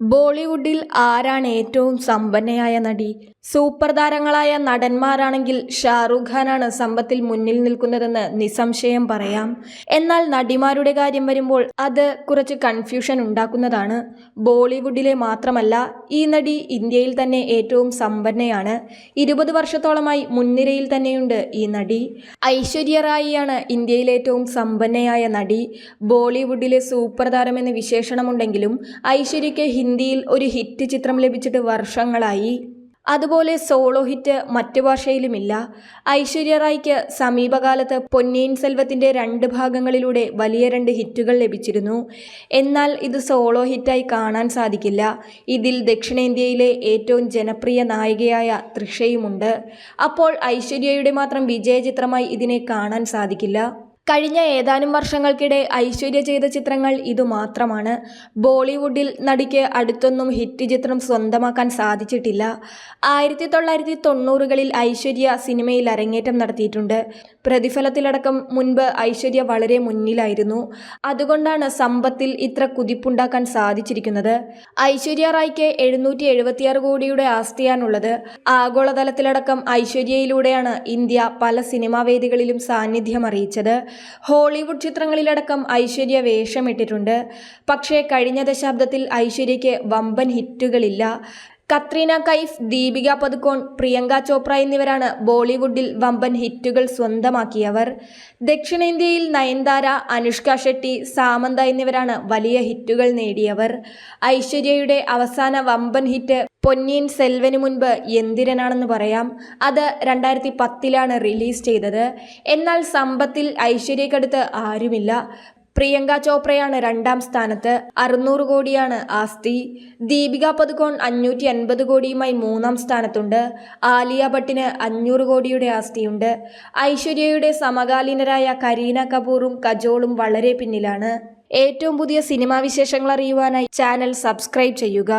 ബോളിവുഡിൽ ആരാണ് ഏറ്റവും സമ്പന്നയായ നടി? സൂപ്പർ താരങ്ങളായ നടന്മാരാണെങ്കിൽ ഷാറുഖ് ഖാനാണ് സമ്പത്തിൽ മുന്നിൽ നിൽക്കുന്നതെന്ന് നിസ്സംശയം പറയാം. എന്നാൽ നടിമാരുടെ കാര്യം വരുമ്പോൾ അത് കുറച്ച് കൺഫ്യൂഷൻ ഉണ്ടാക്കുന്നതാണ്. ബോളിവുഡിലെ മാത്രമല്ല ഈ നടി ഇന്ത്യയിൽ തന്നെ ഏറ്റവും സമ്പന്നയാണ്. ഇരുപത് വർഷത്തോളമായി മുൻനിരയിൽ തന്നെയുണ്ട് ഈ നടി. ഐശ്വര്യ റായിയാണ് ഇന്ത്യയിലെ ഏറ്റവും സമ്പന്നയായ നടി. ബോളിവുഡിലെ സൂപ്പർ താരമെന്ന് വിശേഷണമുണ്ടെങ്കിലും ഐശ്വര്യയ്ക്ക് ഹിന്ദിയിൽ ഒരു ഹിറ്റ് ചിത്രം ലഭിച്ചിട്ട് വർഷങ്ങളായി. അതുപോലെ സോളോ ഹിറ്റ് മറ്റു ഭാഷയിലുമില്ല. ഐശ്വര്യ റായ്ക്ക് സമീപകാലത്ത് പൊന്നിയിൻ സെൽവത്തിന്റെ രണ്ട് ഭാഗങ്ങളിലൂടെ വലിയ രണ്ട് ഹിറ്റുകൾ ലഭിച്ചിരുന്നു. എന്നാൽ ഇത് സോളോ ഹിറ്റായി കാണാൻ സാധിക്കില്ല. ഇതിൽ ദക്ഷിണേന്ത്യയിലെ ഏറ്റവും ജനപ്രിയ നായികയായ തൃഷയുമുണ്ട്. അപ്പോൾ ഐശ്വര്യയുടെ മാത്രം വിജയചിത്രമായി ഇതിനെ കാണാൻ സാധിക്കില്ല. കഴിഞ്ഞ ഏതാനും വർഷങ്ങൾക്കിടെ ഐശ്വര്യ ചെയ്ത ചിത്രങ്ങൾ ഇതുമാത്രമാണ് ബോളിവുഡിൽ നടിക്ക് അടുത്തൊന്നും ഹിറ്റ് ചിത്രം സ്വന്തമാക്കാൻ സാധിച്ചിട്ടില്ല. ആയിരത്തി തൊള്ളായിരത്തി തൊണ്ണൂറുകളിൽ ഐശ്വര്യ സിനിമയിൽ അരങ്ങേറ്റം നടത്തിയിട്ടുണ്ട്. പ്രതിഫലത്തിലടക്കം മുൻപ് ഐശ്വര്യ വളരെ മുന്നിലായിരുന്നു. അതുകൊണ്ടാണ് സമ്പത്തിൽ ഇത്ര കുതിപ്പുണ്ടാക്കാൻ സാധിച്ചിരിക്കുന്നത്. ഐശ്വര്യ റായ്ക്ക് എഴുന്നൂറ്റി എഴുപത്തിയാറ് കോടിയുടെ ആസ്തിയാണുള്ളത്. ആഗോളതലത്തിലടക്കം ഐശ്വര്യയിലൂടെയാണ് ഇന്ത്യ പല സിനിമാ വേദികളിലും സാന്നിധ്യം അറിയിച്ചത്. ഹോളിവുഡ് ചിത്രങ്ങളിലടക്കം ഐശ്വര്യ വേഷമിട്ടിട്ടുണ്ട്. പക്ഷേ കഴിഞ്ഞ ദശാബ്ദത്തിൽ ഐശ്വര്യയ്ക്ക് വമ്പൻ ഹിറ്റുകളില്ല. കത്രീന കൈഫ് ദീപിക പതുക്കോൺ പ്രിയങ്ക ചോപ്ര എന്നിവരാണ് ബോളിവുഡിൽ വമ്പൻ ഹിറ്റുകൾ സ്വന്തമാക്കിയവർ. ദക്ഷിണേന്ത്യയിൽ നയൻതാര അനുഷ്ക ഷെട്ടി സാമന്ത എന്നിവരാണ് വലിയ ഹിറ്റുകൾ നേടിയവർ. ഐശ്വര്യയുടെ അവസാന വമ്പൻ ഹിറ്റ് പൊന്നീൻ സെൽവന് മുൻപ് എന്തിരനാണെന്ന് പറയാം. അത് രണ്ടായിരത്തി പത്തിലാണ് റിലീസ് ചെയ്തത്. എന്നാൽ സമ്പത്തിൽ ഐശ്വര്യക്കടുത്ത് ആരുമില്ല. പ്രിയങ്ക ചോപ്രയാണ് രണ്ടാം സ്ഥാനത്ത്. അറുന്നൂറ് കോടിയാണ് ആസ്തി. ദീപിക പതുക്കോൺ അഞ്ഞൂറ്റി അൻപത് കോടിയുമായി മൂന്നാം സ്ഥാനത്തുണ്ട്. ആലിയ ഭട്ടിന് അഞ്ഞൂറ് കോടിയുടെ ആസ്തിയുണ്ട്. ഐശ്വര്യയുടെ സമകാലീനരായ കരീന കപൂറും കജോളും വളരെ പിന്നിലാണ്. ഏറ്റവും പുതിയ സിനിമാ വിശേഷങ്ങൾ അറിയുവാനായി ചാനൽ സബ്സ്ക്രൈബ് ചെയ്യുക.